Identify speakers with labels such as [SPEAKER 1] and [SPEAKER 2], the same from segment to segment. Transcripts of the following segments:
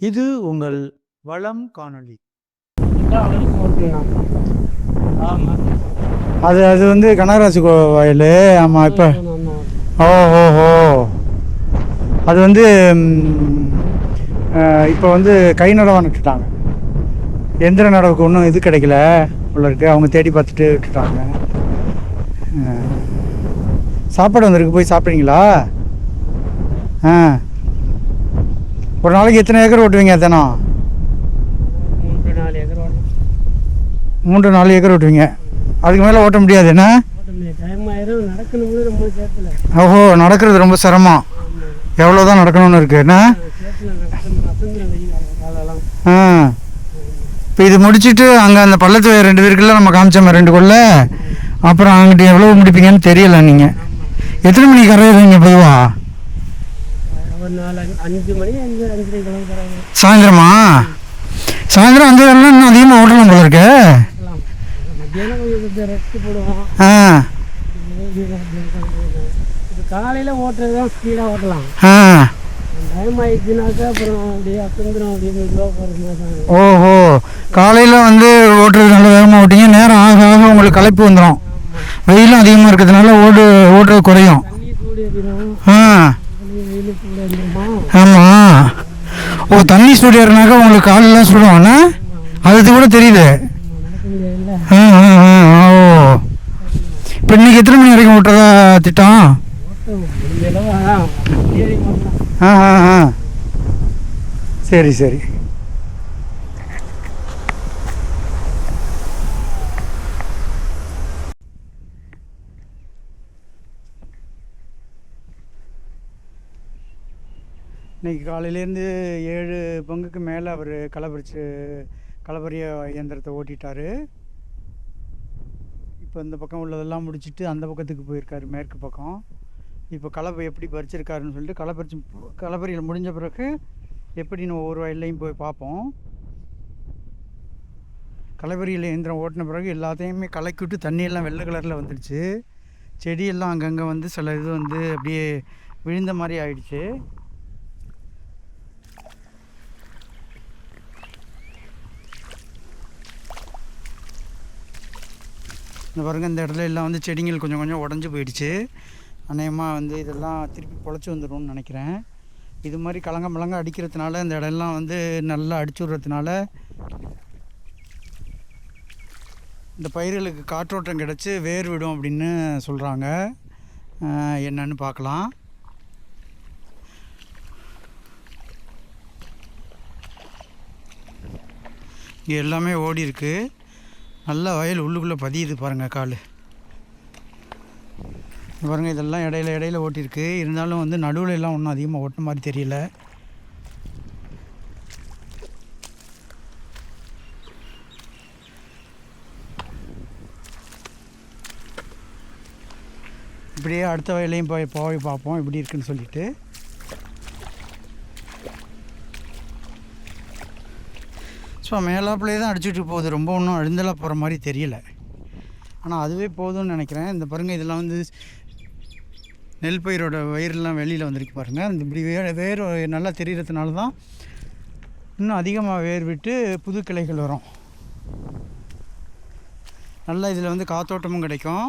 [SPEAKER 1] இது உங்கள் வளம் காணொளி. அது அது வந்து கனகராசி கோ- வயல். ஆமாம் இப்போ. ஓ ஓ ஓ. அது வந்து இப்போ வந்து கை நடவா நட்டுட்டாங்க எந்திர நடவுக்கு ஒன்றும் இது கிடைக்கல. உள்ளருக்கு அவங்க தேடி பார்த்துட்டு விட்டுட்டாங்க. சாப்பாடு வந்திருக்கு. போய் சாப்பிட்றீங்களா? ஆ ஒரு நாளைக்கு எத்தனை ஏக்கர் ஓட்டுவீங்க தினம்
[SPEAKER 2] மூன்று நாலு ஏக்கர் ஓட்டணும்
[SPEAKER 1] மூன்று நாலு ஏக்கர் ஓட்டுவீங்க. அதுக்கு மேலே ஓட்ட முடியாது என்ன? ஓஹோ நடக்கிறது ரொம்ப சிரமம். எவ்வளோ தான் நடக்கணும்னு இருக்கு என்ன? ஆ. இப்போ இது முடிச்சுட்டு அங்கே அந்த பள்ளத்து ரெண்டு பேருக்குள்ள நம்ம காமிச்சோம் ரெண்டு கொள்ள. அப்புறம் அங்கிட்ட எவ்வளோ முடிப்பீங்கன்னு தெரியல நீங்கள் எத்தனை மணிக்கு கரையிறீங்க பொதுவாக
[SPEAKER 2] ஒரு நாலு அஞ்சு- அஞ்சு மணி அஞ்சு அஞ்சரை ஆகும்
[SPEAKER 1] சாயந்தரமா? சாயந்தரம் அந்த வேலைலாம் இன்னும் அதிகமாக ஓட்டலாம் போல இருக்கு.
[SPEAKER 2] மத்தியானம் ரெஸ்ட் போடுவோம்.
[SPEAKER 1] ஆ.
[SPEAKER 2] காலையில் ஓட்டுறது தான் ஸ்பீடாக ஓட்டலாம்.
[SPEAKER 1] ஆ.
[SPEAKER 2] டைம் ஆயிடுச்சுனாக்கா அப்புறம் அப்படியே தான்.
[SPEAKER 1] ஓஹோ. காலையில் வந்து ஓட்டுறது நல்ல வேகமாக ஓட்டிங்க நேரம் ஆக ஆக உங்களுக்கு களைப்பு வந்துடும் வெயிலும் அதிகமாக இருக்கிறதுனால ஓடு ஓட்டுறது குறையும். ஆ. ஆமாம் ஓ தண்ணி சூடு உங்களுக்கு காலெல்லாம் சுடுவாண்ணா அது கூட தெரியுது. ஆ ஆ ஆ ஓ. இப்போ இன்றைக்கி எத்தனை மணி வரைக்கும் விட்டுறதா திட்டம்? ஆ ஆ ஆ. சரி சரி. இன்னைக்கு காலையிலேருந்து ஏழு பங்குக்கு மேலே அவர் களப்பறிச்சு களப்பரிய இயந்திரத்தை ஓட்டிட்டார். இப்போ இந்த பக்கம் உள்ளதெல்லாம் முடிச்சுட்டு அந்த பக்கத்துக்கு போயிருக்காரு மேற்கு பக்கம். இப்போ கலப்பை எப்படி பறிச்சிருக்காருன்னு சொல்லிட்டு களை பறிச்சு முடிஞ்ச பிறகு எப்படின்னு ஒவ்வொரு வயல்லையும் போய் பார்ப்போம். களப்பறியில் இயந்திரம் ஓட்டின பிறகு எல்லாத்தையுமே கலக்கி விட்டு தண்ணியெல்லாம் வெள்ளை கலரில் வந்துடுச்சு. செடியெல்லாம் அங்கங்கே வந்து சில இது வந்து அப்படியே விழுந்த மாதிரி ஆயிடுச்சு. இந்த பாருங்கள் இந்த இடத்துல எல்லாம் வந்து செடிங்கள் கொஞ்சம் கொஞ்சம் உடஞ்சி போயிடுச்சு. அநேகமாக வந்து இதெல்லாம் திருப்பி பொழைச்சி வந்துடும்னு நினைக்கிறேன். இது மாதிரி கலங்க மலங்க அடிக்கிறதுனால இந்த இடம்லாம் வந்து நல்லா அடிச்சு விட்றதுனால இந்த பயிர்களுக்கு காற்றோட்டம் கிடச்சி வேர் விடும் அப்படின்னு சொல்கிறாங்க என்னன்னு பார்க்கலாம். இங்கே எல்லாமே ஓடி இருக்குது நல்லா வயல் உள்ளுக்குள்ளே பதியுது பாருங்கள் கால். பாருங்கள் இதெல்லாம் இடையில இடையில ஓட்டியிருக்கு. இருந்தாலும் வந்து நடுவில் எல்லாம் ஒன்றும் அதிகமாக ஓட்டின மாதிரி தெரியல. இப்படியே அடுத்த வயலையும் போய் போய் பார்ப்போம் எப்படி இருக்குன்னு சொல்லிட்டு. ஸோ மேலாப்பிலே தான் அடிச்சுட்டு போகுது. ரொம்ப ஒன்றும் அழுந்தலாக போகிற மாதிரி தெரியல. ஆனால் அதுவே போதும்னு நினைக்கிறேன். இந்த பாருங்கள் இதெல்லாம் வந்து நெல் பயிரோட வயிறுலாம் வெளியில் வந்திருக்கு பாருங்கள் இந்த இப்படி வே வேர் நல்லா தெரிகிறதுனால தான் இன்னும் அதிகமாக வேர் விட்டு புது கிளைகள் வரும். நல்லா இதில் வந்து காத்தோட்டமும் கிடைக்கும்.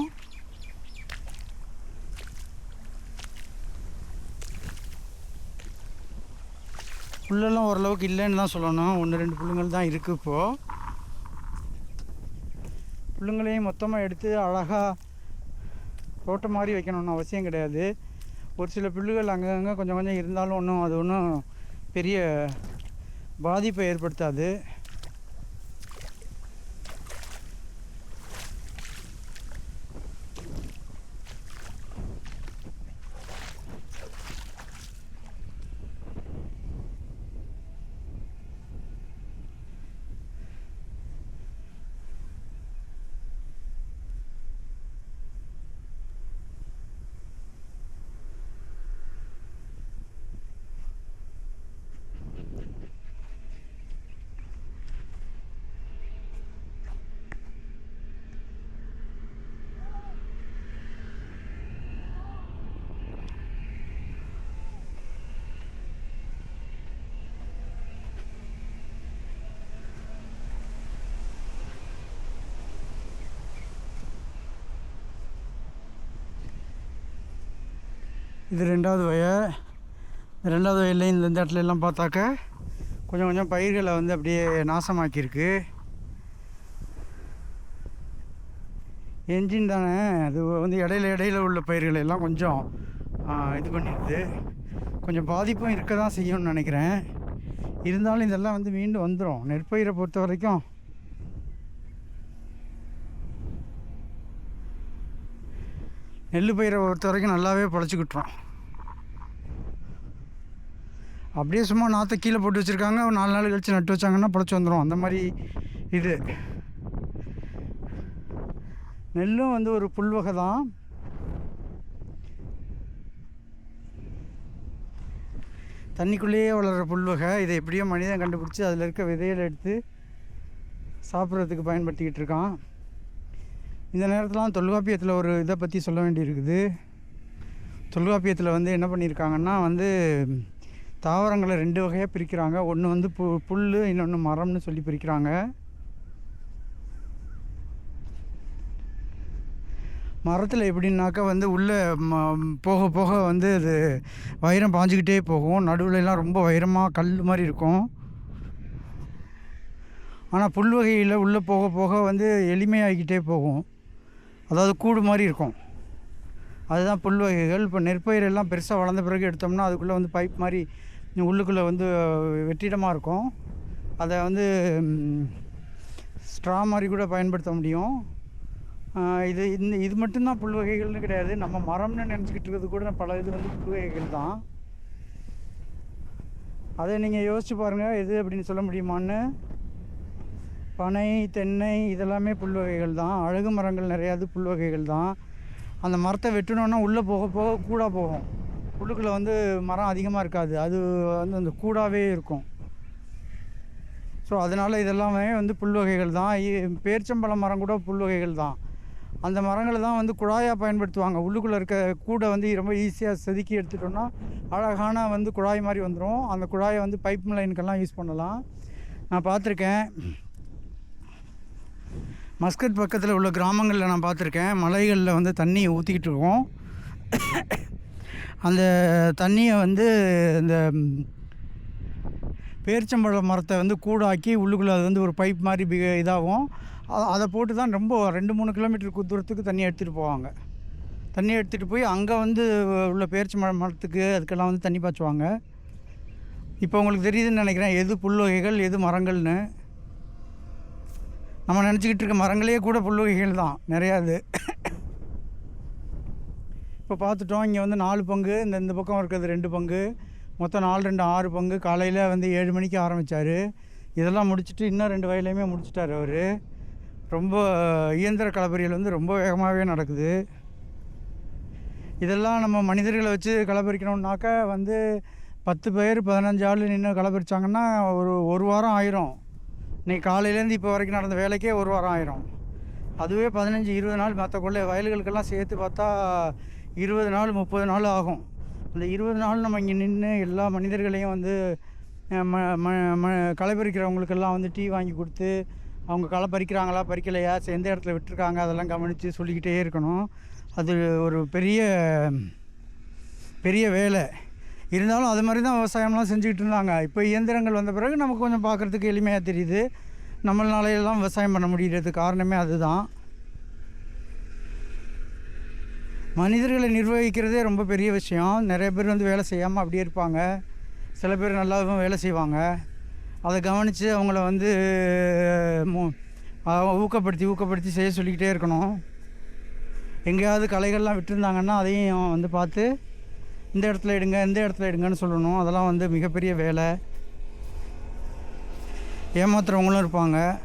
[SPEAKER 1] புல்லெல்லாம் ஓரளவுக்கு இல்லைன்னு தான் சொல்லணும். ஒன்று ரெண்டு புல்லுங்கள் தான் இருக்குது இப்போது புல்லுங்களையும் மொத்தமாக எடுத்து அழகாக தோட்டம் மாதிரி வைக்கணும்னு அவசியம் கிடையாது. ஒரு சில புல்லுகள் அங்கங்கே கொஞ்சம் கொஞ்சம் இருந்தாலும் ஒன்றும் அது ஒன்றும் பெரிய பாதிப்பை ஏற்படுத்தாது. இது ரெண்டாவது வயல் ரெண்டாவது வயல்லையும் இந்த இந்த இடத்துல எல்லாம் பார்த்தாக்க கொஞ்சம் கொஞ்சம் பயிர்களை வந்து அப்படியே நாசமாக்கியிருக்கு. என்ஜின் தானே அது வந்து இடையில இடையில உள்ள பயிர்களை எல்லாம் கொஞ்சம் இது பண்ணிடுது கொஞ்சம் பாதிப்பும் இருக்க தான் செய்யும்னு நினைக்கிறேன். இருந்தாலும் இதெல்லாம் வந்து மீண்டும் வந்துடும் நெற்பயிரை பொறுத்த வரைக்கும் நெல் பயிரை பொறுத்த வரைக்கும் நல்லாவே பொழைச்சிக்கிட்டுறோம் அப்படியே சும்மா நாற்றை கீழே போட்டு வச்சுருக்காங்க. ஒரு நாலு நாள் கழித்து நட்டு வச்சாங்கன்னா பொழைச்சி வந்துடும் அந்த மாதிரி இது. நெல்லும் வந்து ஒரு புல்வகை தான். தண்ணிக்குள்ளேயே வளர்கிற புல்வகை. இதை எப்படியோ மனிதன் கண்டுபிடிச்சி அதில் இருக்க விதைகளை எடுத்து சாப்பிட்றதுக்கு பயன்படுத்திக்கிட்டு இருக்கான். இந்த நேரத்தில் தொல்காப்பியத்தில் ஒரு இதை பற்றி சொல்ல வேண்டியிருக்குது. தொல்காப்பியத்தில் வந்து என்ன பண்ணியிருக்காங்கன்னா வந்து தாவரங்களை ரெண்டு வகையாக பிரிக்கிறாங்க. ஒன்று வந்து பு புல் இன்னொன்று மரம்னு சொல்லி பிரிக்கிறாங்க. மரத்தில் எப்படின்னாக்கா வந்து உள்ளே ம- போக போக வந்து அது வைரம் பாஞ்சிக்கிட்டே போகும். நடுவுலலாம் ரொம்ப வைரமாக கல் மாதிரி இருக்கும். ஆனால் புல் வகையில் உள்ளே போக போக வந்து எளிமையாகிக்கிட்டே போகும். அதாவது கூடு மாதிரி இருக்கும். அதுதான் புல் வகைகள். இப்போ நெற்பயிர் எல்லாம் பெருசாக வளர்ந்த பிறகு எடுத்தோம்னா அதுக்குள்ளே வந்து பைப் மாதிரி உள்ளுக்குள்ளே வந்து வெற்றிடமாக இருக்கும். அதை வந்து ஸ்ட்ரா மாதிரி கூட பயன்படுத்த முடியும். இது இந்த இது மட்டும்தான் புல் வகைகள்னு கிடையாது. நம்ம மரம்னு நினச்சிக்கிட்டு இருக்கிறது கூட பல இது வந்து புல் வகைகள் தான். அதை நீங்கள் யோசிச்சு பாருங்கள் எது அப்படின்னு சொல்ல முடியுமான்னு. பனை தென்னை இதெல்லாமே புல் வகைகள் தான். அழகு மரங்கள் நிறையாது புல் வகைகள் தான். அந்த மரத்தை வெட்டினோன்னா உள்ளே போக போக கூடாக போகும். உள்ளுக்குள்ளே வந்து மரம் அதிகமாக இருக்காது. அது வந்து அந்த கூடாவே இருக்கும். ஸோ அதனால் இதெல்லாமே வந்து புல் வகைகள் தான். இ- மரம் கூட புல் வகைகள் தான். அந்த மரங்களை தான் வந்து குழாயாக பயன்படுத்துவாங்க. உள்ளுக்குள்ளே இருக்க கூடை வந்து ரொம்ப ஈஸியாக செதுக்கி எடுத்துட்டோம்னா அழகான வந்து குழாய் மாதிரி வந்துடும் அந்த குழாயை வந்து பைப் லைனுக்கெல்லாம் யூஸ் பண்ணலாம். நான் பார்த்துருக்கேன். மஸ்கட் பக்கத்தில் உள்ள கிராமங்களில் நான் பார்த்துருக்கேன். மலைகளில் வந்து தண்ணியை ஊற்றிக்கிட்டு இருக்கோம். அந்த தண்ணியை வந்து இந்த ம், பேரிச்சம்பழ மரத்தை வந்து கூடாக்கி உள்ளுக்குள்ளே அது வந்து ஒரு பைப் மாதிரி பிக இதாகும். அதை போட்டு தான் ரொம்ப ரெண்டு மூணு கிலோமீட்டருக்கு தூரத்துக்கு தண்ணி எடுத்துகிட்டு போவாங்க. தண்ணி எடுத்துகிட்டு போய் அங்கே வந்து உள்ள பேரிச்சம்பழ மரத்துக்கு அதுக்கெல்லாம் வந்து தண்ணி பாய்ச்சுவாங்க. இப்போ உங்களுக்கு தெரியுதுன்னு நினைக்கிறேன். எது புல் வகைகள் எது மரங்கள்னு. நம்ம நினச்சிக்கிட்டு இருக்க மரங்களே கூட புல் வகைகள் தான். நிறையா இது. இப்போ பார்த்துட்டோம் இங்கே வந்து நாலு பங்கு இந்த இந்த பக்கம் இருக்கிறது ரெண்டு பங்கு. மொத்தம் நாலு ரெண்டு ஆறு பங்கு. காலையில் வந்து ஏழு மணிக்கு ஆரம்பித்தார் இதெல்லாம் முடிச்சுட்டு இன்னும் ரெண்டு வயலையுமே முடிச்சிட்டார் அவர். ரொம்ப இயந்திர களப்பறியல் வந்து ரொம்ப வேகமாகவே நடக்குது. இதெல்லாம் நம்ம மனிதர்களை வச்சு களப்பறிக்கணும்னாக்கா வந்து பத்து பேர் பதினஞ்சு ஆள் நின்று களப்பறிச்சாங்கன்னா ஒரு ஒரு வாரம் ஆயிரும். இன்றைக்கி காலையிலேருந்து இப்போ வரைக்கும் நடந்த வேலைக்கே ஒரு வாரம் ஆயிரும். அதுவே பதினஞ்சு இருபது நாள் மற்ற கொள்ளை வயல்களுக்கெல்லாம் சேர்த்து பார்த்தா இருபது நாள் முப்பது நாள் ஆகும். அந்த இருபது நாள் நம்ம இங்கே நின்று எல்லா மனிதர்களையும் வந்து ம ம ம களை பறிக்கிறவங்களுக்கெல்லாம் வந்து டீ வாங்கி கொடுத்து அவங்க களை பறிக்கிறாங்களா பறிக்கலையா எந்த இடத்துல விட்டுருக்காங்க அதெல்லாம் கவனித்து சொல்லிக்கிட்டே இருக்கணும். அது ஒரு பெரிய பெரிய வேலை. இருந்தாலும் அது மாதிரி தான் விவசாயம்லாம் செஞ்சுக்கிட்டு இருந்தாங்க. இப்போ இயந்திரங்கள் வந்த பிறகு நமக்கு கொஞ்சம் பார்க்குறதுக்கு எளிமையாக தெரியுது. நம்மளாலையெல்லாம் விவசாயம் பண்ண முடிகிறது காரணமே அதுதான். மனிதர்களை நிர்வகிக்கிறதே ரொம்ப பெரிய விஷயம். நிறைய பேர் வந்து வேலை செய்யாமல் அப்படியே இருப்பாங்க. சில பேர் நல்லாவும் வேலை செய்வாங்க. அதை கவனித்து அவங்கள வந்து மு- ஊக்கப்படுத்தி ஊக்கப்படுத்தி செய்ய சொல்லிக்கிட்டே இருக்கணும். எங்கேயாவது கலைகள்லாம் விட்டுருந்தாங்கன்னா அதையும் வந்து பார்த்து இந்த இடத்துல எடுங்க இந்த இடத்துல எடுங்கன்னு சொல்லணும். அதெல்லாம் வந்து மிகப்பெரிய வேலை. ஏமாத்துறவங்களும் இருப்பாங்க.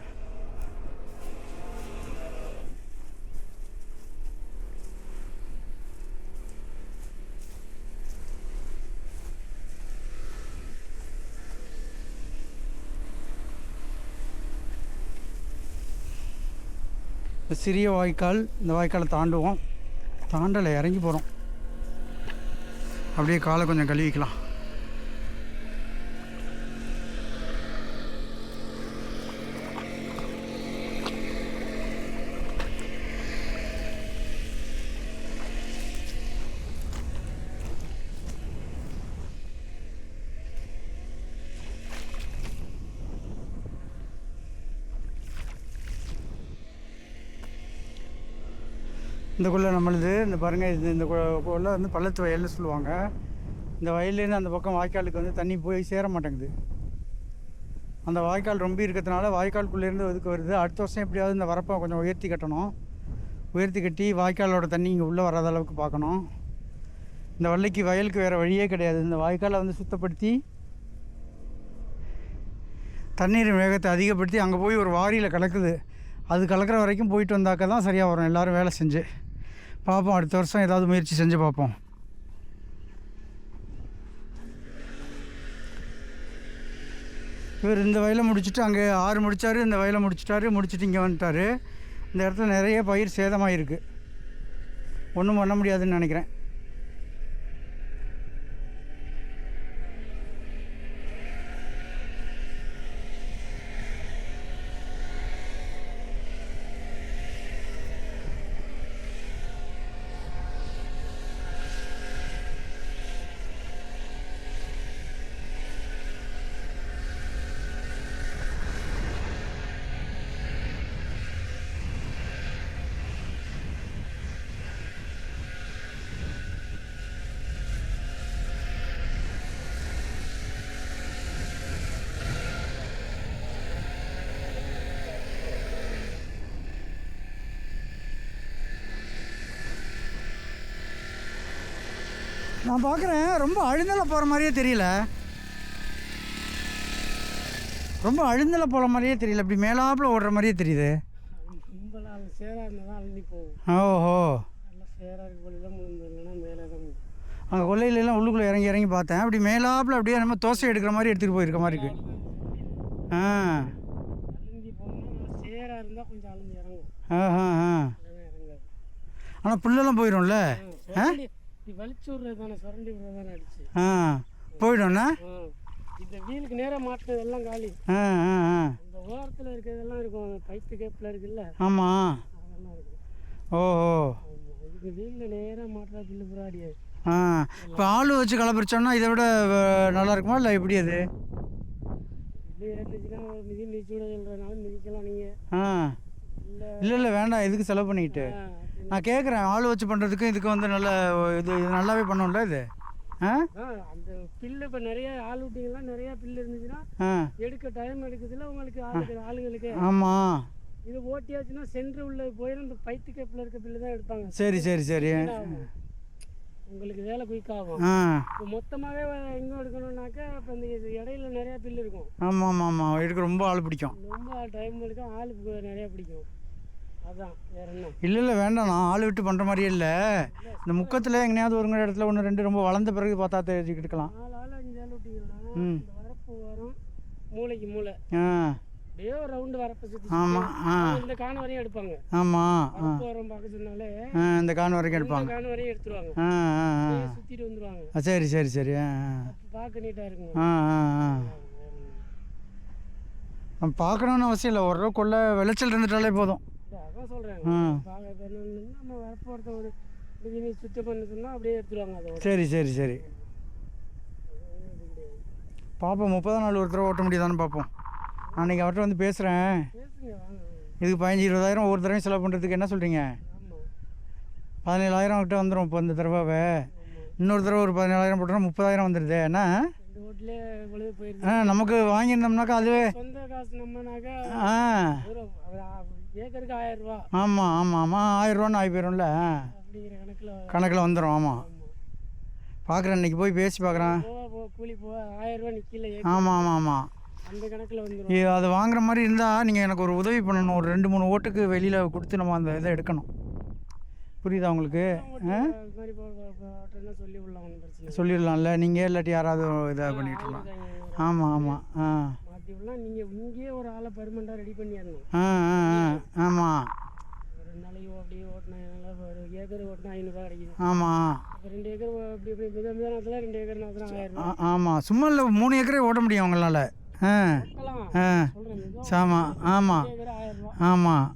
[SPEAKER 1] சிறிய வாய்க்கால் இந்த வாய்க்காலை தாண்டுவோம். தாண்டலை இறங்கி போகிறோம் அப்படியே காலை கொஞ்சம் கழுவிக்கலாம். இந்த குள்ளே நம்மளுது இந்த பாருங்கள் இது இந்த குள்ள வந்து பள்ளத்து வயல்னு சொல்லுவாங்க. இந்த வயல்லேருந்து அந்த பக்கம் வாய்க்காலுக்கு வந்து தண்ணி போய் சேர மாட்டேங்குது. அந்த வாய்க்கால் ரொம்ப இருக்கிறதுனால வாய்க்கால்குள்ளேருந்து ஒதுக்கு வருது. அடுத்த வருஷம் எப்படியாவது இந்த வரப்பை கொஞ்சம் உயர்த்தி கட்டணும். உயர்த்தி கட்டி வாய்க்காலோட தண்ணி இங்கே உள்ளே வராத அளவுக்கு பார்க்கணும். இந்த வள்ளிக்கு வயலுக்கு வேறு வழியே கிடையாது. இந்த வாய்க்காலை வந்து சுத்தப்படுத்தி தண்ணீர் வேகத்தை அதிகப்படுத்தி அங்கே போய் ஒரு வாரியில் கலக்குது. அது கலக்கிற வரைக்கும் போயிட்டு வந்தாக்க தான் சரியாக வரும். எல்லோரும் வேலை செஞ்சு. பார்ப்போம் அடுத்த வருஷம் ஏதாவது முயற்சி செஞ்சு பார்ப்போம் இவர் இந்த வயலை முடிச்சுட்டு அங்கே ஆறு முடித்தார் இந்த வயலை முடிச்சிட்டாரு முடிச்சுட்டு இங்கே வந்துட்டாரு. இந்த இடத்துல நிறைய பயிர் சேதமாயிருக்கு. ஒன்றும் பண்ண முடியாதுன்னு நினைக்கிறேன். நான் பார்க்குறேன். ரொம்ப அழுந்தல போகிற மாதிரியே தெரியல. ரொம்ப அழுந்தல போகிற மாதிரியே தெரியல. இப்படி மேலாப்பில் ஓடுற மாதிரியே தெரியுது. ஓஹோ. அங்கே கொல்லையிலலாம் உள்ளுக்குள்ளே இறங்கி இறங்கி பார்த்தேன். அப்படி மேலாப்பில் அப்படியே நம்ம தோசை எடுக்கிற மாதிரி எடுத்துகிட்டு போயிருக்க மாதிரி இருக்கு. ஆ. ஆ
[SPEAKER 2] இறங்காது.
[SPEAKER 1] ஆனால் புல்லெல்லாம் போயிடும்ல
[SPEAKER 2] ஆ, வலிச்சு விட்றது தானே சுரண்டி விட்றது தானே அடிச்சு.
[SPEAKER 1] ஆ போயிடும்ண்ணா
[SPEAKER 2] இந்த வீலுக்கு நேராக மாட்டினது எல்லாம் காலி.
[SPEAKER 1] ஆ ஆ ஆ.
[SPEAKER 2] இந்த ஓரத்தில் இருக்கிறதெல்லாம் இருக்கும் பைப்பு கேப்பில் இருக்குல்ல?
[SPEAKER 1] ஆமாம்
[SPEAKER 2] அதெல்லாம் இருக்கும்.
[SPEAKER 1] ஓஹோ.
[SPEAKER 2] இதுக்கு வீலில் நேராக மாட்டுறா பில்லு புறாடியாது
[SPEAKER 1] ஆ இப்போ ஆள் வச்சு கலப்பரிச்சோம்னா இதை விட நல்லா இருக்குமா இல்லை எப்படி அது?
[SPEAKER 2] ஏறிச்சுன்னா ஒரு மிதி மிதிச்சு விட சொல்கிறதுனால மிதிக்கலாம் நீங்கள்
[SPEAKER 1] ஆ.
[SPEAKER 2] இல்லை.
[SPEAKER 1] இல்லை இல்லை வேண்டாம். எதுக்கு செலவு பண்ணிக்கிட்டு? நான் கேட்குறேன் ஆள் வச்சு பண்ணுறதுக்கு இதுக்கு வந்து நல்ல இது இது நல்லாவே பண்ணும்ல இது? ஆ?
[SPEAKER 2] அந்த பில்லு இப்போ நிறைய ஆள் விட்டிங்கன்னா நிறைய பில்லு இருந்துச்சுன்னா எடுக்க டைம் எடுக்குதுல உங்களுக்கு ஆளுக்கு ஆளுங்களுக்கு.
[SPEAKER 1] ஆமாம்
[SPEAKER 2] இது ஓட்டியாச்சுன்னா சென்ட்ரு உள்ள போயிடும் இந்த பைத்து கேப்பில் இருக்க பில்லு தான் எடுப்பாங்க.
[SPEAKER 1] சரி சரி சரி.
[SPEAKER 2] உங்களுக்கு வேலை குயிக் ஆகும். இப்போ மொத்தமாகவே எங்கே எடுக்கணும்னாக்கா இப்போ இந்த இடையில நிறையா பில்லு இருக்கும்.
[SPEAKER 1] ஆமாம் ஆமாம் ஆமாம் எடுக்க ரொம்ப ஆள் பிடிக்கும்.
[SPEAKER 2] ரொம்ப டைம் எடுக்கும் ஆளுக்கு நிறையா பிடிக்கும்.
[SPEAKER 1] இல்லை இல்லை வேண்டாம். நான் ஆள் விட்டு பண்ணுற மாதிரியே இல்லை. இந்த முக்கத்தில் எங்கேயாவது ஒரு இடத்துல ஒன்று ரெண்டு ரொம்ப வளர்ந்த பிறகு பார்த்தா தெரிஞ்சுக்கிட்டுக்கலாம் ம்.
[SPEAKER 2] மூளைக்கு மூளை.
[SPEAKER 1] ஆ.
[SPEAKER 2] அப்படியே ஒரு ரவுண்டு வரப்பை சுற்றி
[SPEAKER 1] ஆமாம் ஆ.
[SPEAKER 2] இந்த காண வரையும் எடுப்பாங்க.
[SPEAKER 1] ஆமாம்
[SPEAKER 2] வரம்
[SPEAKER 1] இந்த கான் வரைக்கும் எடுப்பாங்க.
[SPEAKER 2] காண வரையும் எடுத்துருவாங்க.
[SPEAKER 1] ஆ
[SPEAKER 2] சுற்றிட்டு
[SPEAKER 1] சரி சரி சரி.
[SPEAKER 2] பார்க்க நீட்டாக இருக்குங்க
[SPEAKER 1] ஆ ஆ ஆ. பார்க்கணுன்னு அவசியம் இல்லை. ஒரு ரூபா கொள்ள விளைச்சல் இருந்துட்டாலே போதும்.
[SPEAKER 2] அதான் சொல்கிறேன் நம்ம வரப்பு ஒருத்த ஒரு மிதி சுத்தம் பண்ண சொன்னால் அப்படியே எடுத்துருவாங்க
[SPEAKER 1] சரி சரி சரி. பார்ப்போம் முப்பதாம் நாள் ஒரு தடவை ஓட்ட முடியுதான்னு பார்ப்போம் அன்றைக்கி அவர்கிட்ட வந்து பேசுகிறேன் இதுக்கு பதினஞ்சு இருபதாயிரம் ஒவ்வொரு தடவையும் செலவு பண்ணுறதுக்கு என்ன சொல்கிறீங்க பதினேழாயிரம் கிட்ட வந்துடும் இப்போ இந்த தடவை இன்னொரு தடவை ஒரு பதினேழாயிரம் போட்டோம்னா முப்பதாயிரம் வந்துடுது ஆ நமக்கு வாங்கியிருந்தோம்னாக்கா அதுவே
[SPEAKER 2] ஒரு ஒரு ஆ- ஏக்கருக்கு ஆயிரம் ரூபா
[SPEAKER 1] ஆமாம் ஆமாம் ஆமாம் ஆயிரம் ரூபான்னு ஆகி போயிடும்ல
[SPEAKER 2] அப்படிங்கிற கணக்கில்
[SPEAKER 1] கணக்கில் வந்துடும் ஆமாம் பார்க்குறேன் இன்னைக்கு போய் பேசி பார்க்குறேன்
[SPEAKER 2] கூலி போக ஆயிரம் ரூபா நிற்கல
[SPEAKER 1] ஆமாம் ஆமாம் ஆமாம்
[SPEAKER 2] அந்த கணக்கில் வந்துடும்
[SPEAKER 1] அது வாங்குற மாதிரி இருந்தால் நீங்கள் எனக்கு ஒரு உதவி பண்ணணும். ஒரு ரெண்டு மூணு ஓட்டுக்கு வெளியில் கொடுத்து நம்ம அந்த இதை எடுக்கணும். புரியுதா உங்களுக்கு. சொல்லிடலாம்ல. நீங்கள் இல்லாட்டி யாராவது இதாக பண்ணிட்டுலாம் ஆமாம் ஆமாம் ஆ.
[SPEAKER 2] விடலாம் நீங்கள் இங்கேயே ஒரு ஆளை பெர்மனண்டாக ரெடி பண்ணிடணும்
[SPEAKER 1] ஆமாம்
[SPEAKER 2] ஒரு நாளைக்கு அப்படியே ஓட்டினா ஒரு ஏக்கர் ஓட்டினா ஐநூறுரூவா கிடைக்குது.
[SPEAKER 1] ஆமாம்
[SPEAKER 2] ரெண்டு ஏக்கர் அப்படி இப்படி மித மிதனத்தில் ரெண்டு ஏக்கர் நேரத்தில் ஆயிரம்
[SPEAKER 1] ஆமாம் சும்மா இல்லை மூணு ஏக்கரே ஓட்ட முடியும் உங்களால் ஆ. ஆமாம் ஆமாம் ஆமாம்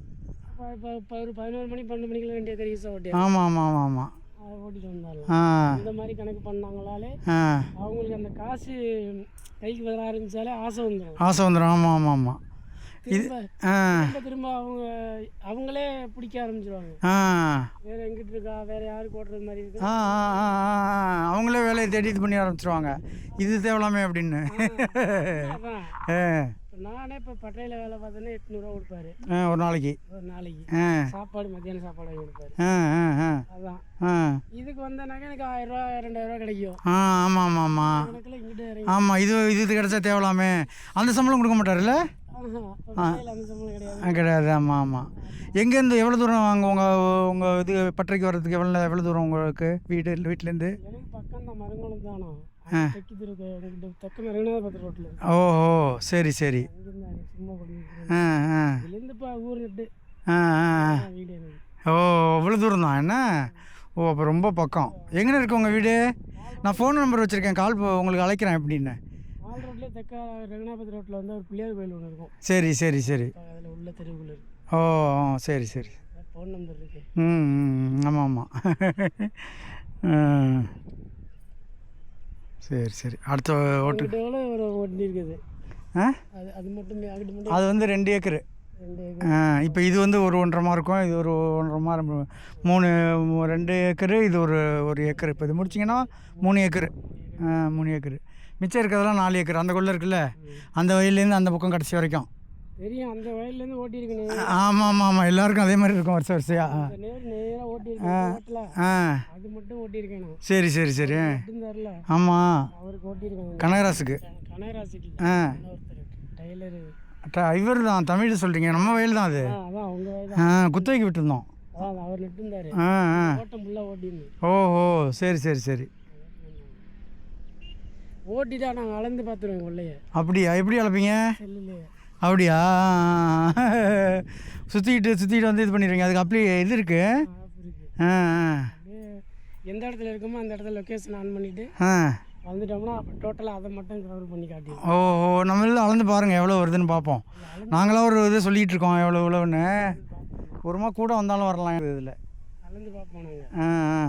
[SPEAKER 2] இப்போ ஒரு பதினோரு மணி பன்னெண்டு மணிக்குள்ள ரெண்டு ஏக்கர் ஈஸாக ஓட்டி
[SPEAKER 1] ஆமாம் ஆமாம் ஆமாம் ஆமாம்
[SPEAKER 2] ஓட்டிட்டு
[SPEAKER 1] ஆ.
[SPEAKER 2] இந்த மாதிரி கணக்கு பண்ணாங்களாலே அவங்களுக்கு அந்த காசு கைக்கு வர ஆரம்பித்தாலே ஆசை வந்துடும்
[SPEAKER 1] ஆசை வந்துடும் ஆமாம் ஆமாம் ஆமாம் ஆ.
[SPEAKER 2] திரும்ப திரும்ப அவங்க அவங்களே பிடிக்க ஆரம்பிச்சிருவாங்க.
[SPEAKER 1] ஆ.
[SPEAKER 2] வேற எங்கிட்டு இருக்கா? வேற யாருக்கு ஓட்டுறது மாதிரி இருக்கு.
[SPEAKER 1] அவங்களே வேலையை தேடி இது பண்ணி ஆரம்பிச்சிருவாங்க. இது தேவலாமே அப்படின்னு.
[SPEAKER 2] நானே இப்போ பட்டையில் வேலை பார்த்தேன்னா எட்நூறுவா கொடுப்பாரு.
[SPEAKER 1] ஒரு நாளைக்கு.
[SPEAKER 2] ஒரு நாளைக்கு. சாப்பாடு மத்தியானம் சாப்பாடு கொடுப்பாரு.
[SPEAKER 1] ஆ ஆ ஆ.
[SPEAKER 2] அதான். இதுக்கு வந்தேனாக்கா எனக்கு ஆயிரம் ரூபா ரெண்டாயிரம் ரூபா கிடைக்கும்.
[SPEAKER 1] ஆ ஆமாம் ஆமாம் ஆமாம் ஆமாம் இது இது கிடைச்சா தேவலாமே. அந்த சம்பளம் கொடுக்க மாட்டார்ல
[SPEAKER 2] கிடையாது
[SPEAKER 1] ஆ, கிடையாது. ஆமாம் ஆமாம் எங்கேருந்து எவ்வளோ தூரம் அங்கே உங்கள் உங்கள் இது பட்டறைக்கு வர்றதுக்கு எவ்வளோ எவ்வளோ தூரம் உங்களுக்கு வீடு வீட்டிலேருந்து? ஓஹோ சரி சரி. ஓ அவ்வளோ தூரம் தான் என்ன? ஓ அப்போ ரொம்ப பக்கம். எங்கே இருக்கு உங்கள் வீடு? நான் ஃபோன் நம்பர் வச்சுருக்கேன் கால் உங்களுக்கு அழைக்கிறேன் எப்படின்னு.
[SPEAKER 2] நாலு ரோட்லேயே தெற்க ரங்கநாபதி ரோட்டில் வந்து ஒரு பிள்ளையார் கோயில் ஒன்று இருக்கும்.
[SPEAKER 1] சரி சரி சரி.
[SPEAKER 2] அதில் உள்ள தெருவுக்குள்ள இருக்கு.
[SPEAKER 1] ஓ சரி சரி.
[SPEAKER 2] ஃபோன் நம்பர் இருக்கு.
[SPEAKER 1] ம் ம், ஆமாம் ஆமாம். சரி சரி. அடுத்த ஓட்டு.
[SPEAKER 2] ஒரு வண்டி இருக்குது.
[SPEAKER 1] ஆ?
[SPEAKER 2] அது அது மட்டும்
[SPEAKER 1] அது வந்து ரெண்டு ஏக்கரு. இப்போ இது வந்து ஒரு ஒன்றரை மா இருக்கும். இது ஒரு ஒன்றரை மா இருக்கும். மூணு ரெண்டு ஏக்கரு. இது ஒரு ஒரு ஏக்கர். இப்போ இது முடிச்சிங்கன்னா மூணு ஏக்கரு. மூணு ஏக்கரு. மிச்சம் இருக்கிறதெல்லாம் நாலு ஏக்கர். அந்த கொள்ள இருக்குல்ல? அந்த வயல்லேருந்து அந்த பக்கம் கடைசி வரைக்கும்.
[SPEAKER 2] தெரியும். அந்த வயல்லேருந்து
[SPEAKER 1] ஆமாம் ஆமாம் ஆமாம் எல்லாருக்கும் அதே மாதிரி இருக்கும் வருஷம் வரிசையா. ஆ
[SPEAKER 2] அது மட்டும் ஓட்டியிருக்கேன் நான்.
[SPEAKER 1] சரி சரி சரி. ஆமாம்
[SPEAKER 2] அவருக்கு ஓட்டியிருக்கேன்
[SPEAKER 1] கனகராசுக்கு.
[SPEAKER 2] கனகராசிக்கு.
[SPEAKER 1] ஆ.
[SPEAKER 2] இன்னொருத்தர் டைலரு.
[SPEAKER 1] ட- இவர் தான். தமிழ் சொல்கிறீங்க நம்ம வயல் தான் அது.
[SPEAKER 2] ஆ
[SPEAKER 1] குத்தகைக்கு விட்டுருந்தோம்.
[SPEAKER 2] அவர்
[SPEAKER 1] ஆ ஆ.
[SPEAKER 2] ஓட்டம் ஃபுல்லாக
[SPEAKER 1] ஓஹோ. சரி சரி சரி.
[SPEAKER 2] ஓட்டிட்டா நாங்கள் அளந்து பார்த்துருவோம் கொள்ளைய.
[SPEAKER 1] அப்படியா? எப்படி அழைப்பீங்க
[SPEAKER 2] செல்லுலையே.
[SPEAKER 1] அப்படியா? சுற்றிக்கிட்டு சுற்றிக்கிட்டு வந்து இது பண்ணிடுவீங்க அதுக்கு அப்படி இது இருக்குது ஆ
[SPEAKER 2] அப்படியே எந்த இடத்துல இருக்கோமோ அந்த இடத்துல லொக்கேஷன் ஆன் பண்ணிவிட்டு
[SPEAKER 1] ஆ.
[SPEAKER 2] வந்துட்டோம்னா டோட்டலாக அதை மட்டும் கவர் பண்ணி காட்டிடுவோம்.
[SPEAKER 1] ஓ ஓ நம்ம எல்லாம் அளந்து பாருங்கள் எவ்வளோ வருதுன்னு பார்ப்போம். நாங்களாம் ஒரு இது சொல்லிகிட்டு இருக்கோம் எவ்வளோ எவ்வளோன்னு ஒருமா கூட வந்தாலும் வரலாம். இதில்
[SPEAKER 2] அளந்து பார்ப்போம் நாங்கள்
[SPEAKER 1] ஆ ஆ.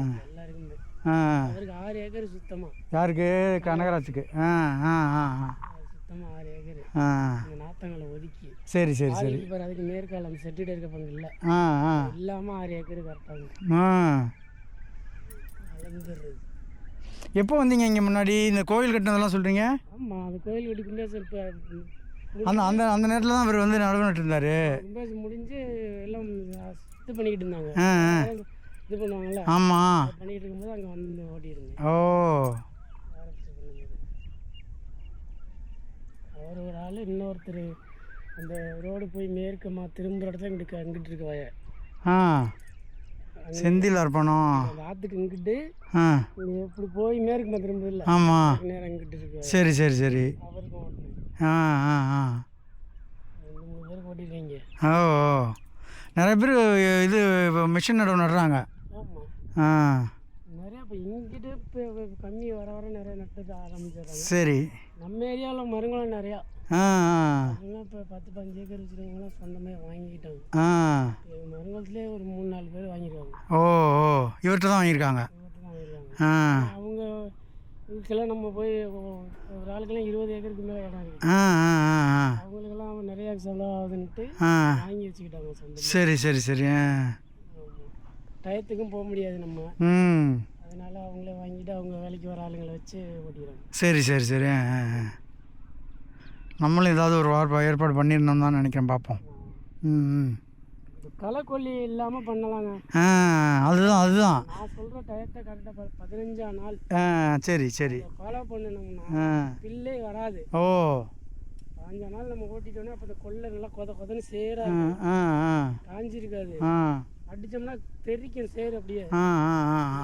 [SPEAKER 2] அவருக்கு ஆறு ஏக்கர் சுத்தமாக
[SPEAKER 1] யாருக்கு? கனகராஜுக்கு. ஆ ஆ ஆ ஆ.
[SPEAKER 2] சுத்தமாக ஆறு ஏக்கர்.
[SPEAKER 1] ஆ.
[SPEAKER 2] நாத்தங்களை ஒதுக்கி.
[SPEAKER 1] சரி சரி சரி.
[SPEAKER 2] பாரு அதுக்கு மேற்கால அந்த செட்டிட இருக்க பங்கு இல்லை.
[SPEAKER 1] ஆ ஆ.
[SPEAKER 2] இல்லாமல் ஆறு ஏக்கர் கரெக்டாக
[SPEAKER 1] ஆ.
[SPEAKER 2] அளந்துடுறது
[SPEAKER 1] எப்போ வந்தீங்க இங்கே முன்னாடி? இந்த கோவில் கட்டினதெல்லாம் சொல்கிறீங்க
[SPEAKER 2] ஆமாம் அந்த கோயில் கட்டி இப்போ
[SPEAKER 1] அந்த அந்த அந்த நேரத்தில் தான் அவர் வந்து நடவு நட்டுருந்தாரு
[SPEAKER 2] குண்டாசு முடிஞ்சு எல்லாம் இது பண்ணிக்கிட்டு இருந்தாங்க. இது பண்ணுவாங்கல்ல?
[SPEAKER 1] ஆமாம்
[SPEAKER 2] அது பண்ணிக்கிட்டு இருக்கும்போது அங்கே வந்து ஓட்டியிருந்தேன்
[SPEAKER 1] ஓ.
[SPEAKER 2] அவர் ஒரு ஆள் இன்னொருத்தர். அந்த ரோடு போய் மேற்கமா திரும்புகிற இடத்துல இங்கிட்டு அங்கிட்டு இருக்க வய.
[SPEAKER 1] ஆ. செந்தில் அர்ப்பணம்.
[SPEAKER 2] அந்த ஆற்றுக்கு இங்கிட்டு
[SPEAKER 1] ஆ.
[SPEAKER 2] இப்படி போய் மேற்குமா திரும்ப இல்லை
[SPEAKER 1] ஆமாம்
[SPEAKER 2] நேரம் அங்கிட்டு இருக்கு.
[SPEAKER 1] சரி சரி சரி.
[SPEAKER 2] ஓட்டினேன்
[SPEAKER 1] ஆ ஆ ஆ.
[SPEAKER 2] ரெண்டு மூணு பேருக்கு ஓட்டிருக்கீங்க.
[SPEAKER 1] ஓ. நிறைய பேர் இது மிஷின் நடவு நடுறாங்க. ஆ.
[SPEAKER 2] நிறையா இப்போ இங்கிட்டு இப்போ கம்மி வர வர நிறைய நட்டு ஆரம்பிச்சிடுறாங்க.
[SPEAKER 1] சரி.
[SPEAKER 2] நம்ம ஏரியாவில் மரங்களும் நிறையா.
[SPEAKER 1] ஆ
[SPEAKER 2] இப்போ பத்து பதினஞ்சு ஏக்கர் வச்சுருக்கவங்களாம் சொந்தமாக வாங்கிக்கிட்டாங்க.
[SPEAKER 1] ஆ.
[SPEAKER 2] எங்க மரங்குளத்துலேயே ஒரு மூணு நாலு பேர் வாங்கியிருக்காங்க
[SPEAKER 1] ஓ ஓ. இவர்கிட்ட தான் வாங்கியிருக்காங்க. ஆ.
[SPEAKER 2] அவங்க இதுக்கெல்லாம் நம்ம போய் ஒரு ஆளுக்கெல்லாம் இருபது ஏக்கருக்கு மேலே இடம் இருக்குது
[SPEAKER 1] ஆ ஆ ஆ ஆ.
[SPEAKER 2] அவங்களுக்கெல்லாம் நிறைய செலவு ஆகுதுன்ட்டு
[SPEAKER 1] ஆ.
[SPEAKER 2] வாங்கி வச்சுக்கிட்டாங்க
[SPEAKER 1] சரி சரி சரி. ஆ.
[SPEAKER 2] டயத்துக்கும் போக முடியாது நம்ம. அதனால அவங்களே வாங்கிட்டு அவங்க வேலைக்கு வர ஆளுங்களை வச்சு ஓட்டிக்கிறாங்க
[SPEAKER 1] சரி சரி சரி. நம்மளும் ஏதாவது ஒரு வார்ப்பு ஏற்பாடு பண்ணியிருந்தோம் தான் நினைக்கிறேன் பார்ப்போம். ம்
[SPEAKER 2] களைக்கொல்லி இல்லாமல் பண்ணலாங்க.
[SPEAKER 1] அதுதான் அதுதான்.
[SPEAKER 2] நான் சொல்கிற டயத்தை கரெக்டாக பதினஞ்சா நாள்.
[SPEAKER 1] சரி சரி.
[SPEAKER 2] ஃபாலோ பண்ணினோம்னா
[SPEAKER 1] ஆ.
[SPEAKER 2] பில்லே வராது.
[SPEAKER 1] ஓ.
[SPEAKER 2] பாஞ்ச நாள் நம்ம ஓட்டிட்டோம்னா அப்போ இந்த கொள்ளை நல்லா கொத கொதன்னு சேரா
[SPEAKER 1] ஆ ஆ ஆ.
[SPEAKER 2] காஞ்சிருக்காது.
[SPEAKER 1] ஆ.
[SPEAKER 2] அடிச்சோம்னா தெறிக்கும் சேர் அப்படியே.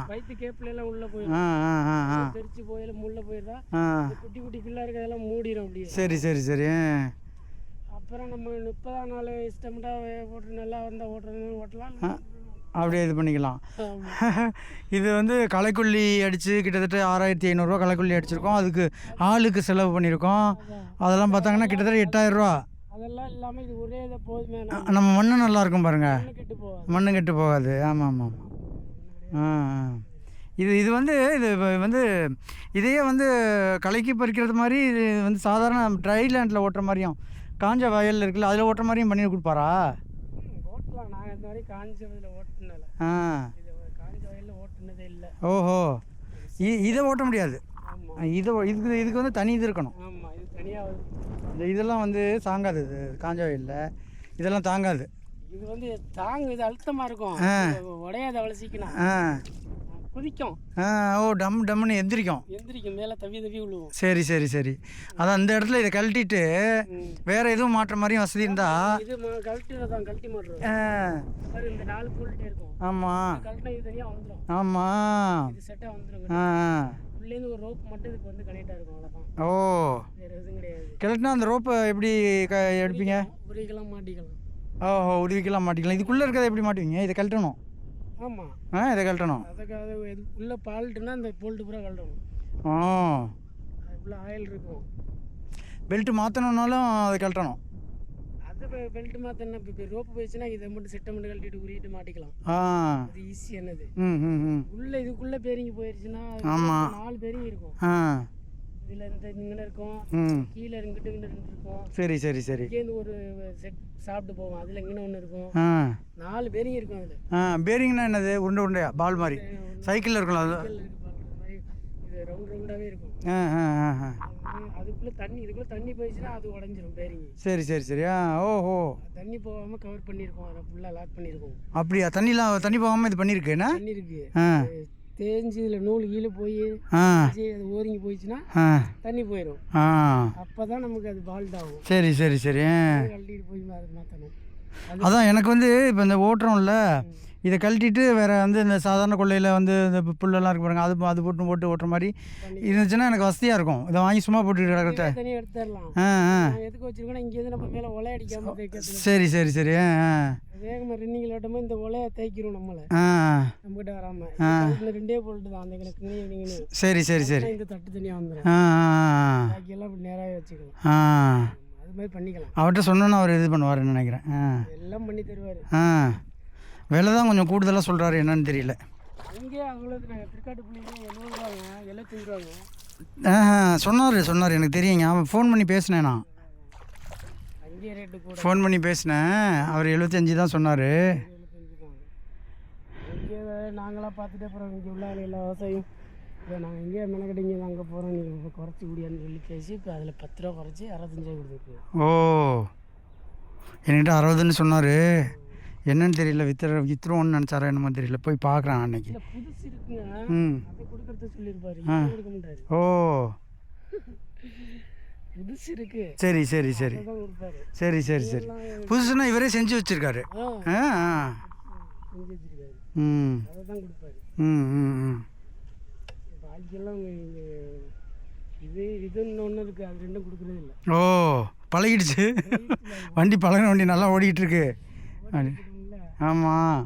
[SPEAKER 2] வயிற்று கேப்பில எல்லாம் உள்ள போயிடும் தெரிச்சு போயில முள்ள இந்த குட்டி குட்டி பிள்ளை இருக்கிறதெல்லாம் மூடிடும் அப்படியே.
[SPEAKER 1] சரி சரி சரி
[SPEAKER 2] அப்புறம் நம்ம முப்பதாம் நாள் இஷ்டம்டா ஓட்டுற நல்லா வந்தால் ஓட்டுறது ஓட்டலாம்.
[SPEAKER 1] அப்படியே இது பண்ணிக்கலாம். இது வந்து களைக்கொல்லி அடித்து கிட்டத்தட்ட ஆறாயிரத்தி ஐநூறுரூவா களைக்கொல்லி அடிச்சிருக்கோம். அதுக்கு ஆளுக்கு செலவு பண்ணியிருக்கோம் அதெல்லாம் பார்த்தாங்கன்னா கிட்டத்தட்ட எட்டாயிரரூவா
[SPEAKER 2] அதெல்லாம் இல்லாமல் இது ஒரே இதை போதுமே நம்ம.
[SPEAKER 1] மண்ணு நல்லா இருக்கும் பாருங்க. மண்ணு கெட்டு போகாது. ஆமாம் ஆமாம் ஆ ஆ. இது இது வந்து இது வந்து இதையே வந்து கலைக்கு பறிக்கிறது மாதிரி இது வந்து சாதாரண ட்ரை லேண்டில் ஓட்டுற மாதிரியும் காஞ்ச வயல் இருக்குல்ல அதில் ஓட்டுற மாதிரியும் பண்ணி கொடுப்பாரா?
[SPEAKER 2] ஓட்டலாம். நாங்கள் இந்த மாதிரி காஞ்ச இதில் ஓட்டுனல
[SPEAKER 1] ஆ.
[SPEAKER 2] இது காஞ்ச வயலில் ஓட்டுனதே இல்லை.
[SPEAKER 1] ஓஹோ. இதை ஓட்ட முடியாது. இதை இதுக்கு இதுக்கு வந்து தனி இது இருக்கணும்.
[SPEAKER 2] ஆமாம் இது தனியாக
[SPEAKER 1] இந்த இதெல்லாம் வந்து தாங்காது. இது காஞ்ச வயலில். இதெல்லாம் தாங்காது.
[SPEAKER 2] இது வந்து தாங்க இது அழுத்தமாக இருக்கும். உடையாத அவ்வளோ சீக்கிரம்.
[SPEAKER 1] ஆ.
[SPEAKER 2] குதிக்கும்.
[SPEAKER 1] ஓ டம் டம்னு எந்திரிக்கும்.
[SPEAKER 2] எந்திரிக்கும். மேலே தவி தவி விழுவும்
[SPEAKER 1] சரி சரி சரி. அதான் இந்த இடத்துல இதை கழட்டிட்டு. வேற எதுவும் மாற்ற மாதிரியும் வசதி இருந்தா?
[SPEAKER 2] இது கழட்டி மாட்டுறோம்
[SPEAKER 1] ஆ,
[SPEAKER 2] பாரு இந்த நாலு போல்ட்டே இருக்கும்.
[SPEAKER 1] ஆமாம்
[SPEAKER 2] கழட்டினா இது தனியாக வந்துடும்
[SPEAKER 1] ஆமாம்
[SPEAKER 2] இது செட்டாக வந்துடும்
[SPEAKER 1] ஆ.
[SPEAKER 2] உள்ளேருந்து ஒரு ரோப் மட்டும் இதுக்கு வந்து கனெக்டாக இருக்கும் அவ்வளோதான்
[SPEAKER 1] ஓ.
[SPEAKER 2] வேறு எதுவும் கிடையாது.
[SPEAKER 1] கிழட்டினா அந்த ரோப்பை எப்படி க எடுப்பீங்க?
[SPEAKER 2] உரிக்கலாம் மாட்டிக்கலாம்.
[SPEAKER 1] ஓஹோ உருவிக்கலாம் மாட்டிக்கலாம். இதுக்குள்ளே இருக்கிறத எப்படி மாட்டுவீங்க? இதை கழட்டணும்.
[SPEAKER 2] ஆமாம்
[SPEAKER 1] ஆ இதை கழட்டணும்.
[SPEAKER 2] அதுக்காக உள்ளே பால்ட்டுனா அந்த போல்ட்டு பூரா கழட்டணும்.
[SPEAKER 1] ஓ.
[SPEAKER 2] அதுக்குள்ளே ஆயில் இருக்கும்.
[SPEAKER 1] பெல்ட் மாற்றணுன்னாலும் அதை கழட்டணும்.
[SPEAKER 2] பெல்ட் மாற்றினா இப்போ ரோப்பு போயிடுச்சுன்னா இதை மட்டும் செட்டை மட்டும் கழட்டிட்டு உருவிட்டு மாட்டிக்கலாம். அது ஈஸியானது உள்ளே இதுக்குள்ளே பேரிங்கி போயிடுச்சுன்னா. நாலு பேரிங்கி இருக்கும். இதில் இந்த இங்கே இருக்கும். கீழே இருங்கிட்டு இங்கே ரெண்டு இருக்கும்.
[SPEAKER 1] சரி சரி சரி.
[SPEAKER 2] இங்கேருந்து ஒரு செட் சாப்பிட்டு போவோம். அதில் இங்கே ஒன்று இருக்கும். நாலு பேரிங்கி இருக்கும் அதில்.
[SPEAKER 1] பேரிங்னா என்னது? உருண்டை உருண்டையா? பால் மாதிரி. சைக்கிளில் இருக்கும்ல அது?
[SPEAKER 2] இது ரவுண்ட் ரவுண்டாகவே இருக்கும். அதுக்குள்ளே தண்ணி இதுக்குள்ளே தண்ணி போயிடுச்சுன்னா அது உடஞ்சிரும் பேரிங்கி
[SPEAKER 1] சரி சரி சரி. ஆ ஓஹோ.
[SPEAKER 2] தண்ணி போகாமல் கவர் பண்ணியிருக்கோம் அதை ஃபுல்லாக லாக் பண்ணியிருக்கோம்
[SPEAKER 1] அப்படியா? தண்ணிலாம் தண்ணி போகாமல் இது
[SPEAKER 2] இருக்கு
[SPEAKER 1] ஆ.
[SPEAKER 2] அது தேஞ்சு இதில் நூல் கீழே போய் அது ஓரிங்கி போயிடுச்சுன்னா தண்ணி போயிடும்
[SPEAKER 1] ஆ.
[SPEAKER 2] அப்போ தான் நமக்கு அது பால்ட் ஆகும்.
[SPEAKER 1] சரி சரி சரி.
[SPEAKER 2] கழட்டிட்டு போய் அதை மாற்றணும்
[SPEAKER 1] அதான் எனக்கு வந்து இப்போ இந்த ஓட்டுறோம்ல இதை கழட்டிட்டு வேறு வந்து இந்த சாதாரண கொள்ளையில் வந்து இந்த புல்லெல்லாம் இருக்கு பாருங்க. அது அது போட்டு போட்டு ஓட்டுற மாதிரி இருந்துச்சுன்னா எனக்கு வசதியாக இருக்கும். இதை வாங்கி சும்மா போட்டு கிடக்கிறத. ஆ ஆ. சரி சரி சரி. ஆ ஆ.
[SPEAKER 2] வேகமாக ரன்னிங்கில் இந்த ஒலையை தேய்க்கிறோம் நம்மளை. நம்மகிட்ட வராமல் இந்த ரெண்டே போல்ட்டு தான். அந்த எனக்கு நீங்கன்னு
[SPEAKER 1] சரி சரி சரி.
[SPEAKER 2] இந்த தட்டு தனியாக வந்துடும் இப்படி வச்சுக்கலாம். அது மாதிரி பண்ணிக்கலாம்.
[SPEAKER 1] அவர்கிட்ட சொன்னோன்னு அவர் இது பண்ணுவாருன்னு நினைக்கிறேன்.
[SPEAKER 2] எல்லாம் பண்ணி தருவார்.
[SPEAKER 1] ஆ. விலை தான் கொஞ்சம் கூடுதலாக சொல்கிறாரு என்னன்னு தெரியல.
[SPEAKER 2] நாங்கள்
[SPEAKER 1] சொன்னார் சொன்னார் எனக்கு தெரியுங்க. அவன் ஃபோன் பண்ணி பேசினேன் நான். ஃபோன் பண்ணி பேசினேன். அவர் எழுபத்தஞ்சி தான் சொன்னார்.
[SPEAKER 2] நாங்களாம் பார்த்துட்டு அப்புறம் இங்கே உள்ள எல்லா விவசாயம் இப்போ நாங்கள் எங்கேயே மெனக்கட்டு இங்கே அங்கே போகிறோம் நீங்கள் குறைச்சி குடியான்னு சொல்லி பேசி இப்போ அதில் பத்து ரூபா குறைச்சி அறுபத்தஞ்சா கொடுத்துருக்கு.
[SPEAKER 1] ஓ. என்கிட்ட அறுபதுன்னு சொன்னார். என்னன்னு தெரியல வித்துற வித்துருவோன்னு நினச்சாரா என்னமோ தெரியல. போய் பார்க்குறேன் அன்னைக்கு. ம். ஓ. சரி சரி சரி. சரி சரி சரி. புதுசுனா இவரே செஞ்சு வச்சுருக்காரு.
[SPEAKER 2] ஆ.
[SPEAKER 1] ம். ம் ம் ம். ஓ பழகிடுச்சு. வண்டி பழகின வண்டி நல்லா ஓடிக்கிட்டு இருக்கு. ஆமாம்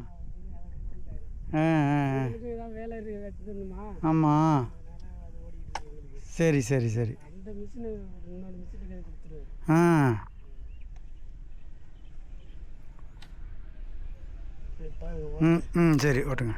[SPEAKER 1] ஆ ஆ
[SPEAKER 2] வேலை
[SPEAKER 1] ஆமாம் சரி சரி சரி. ஆ. ம் ம் சரி ஓட்டுங்க.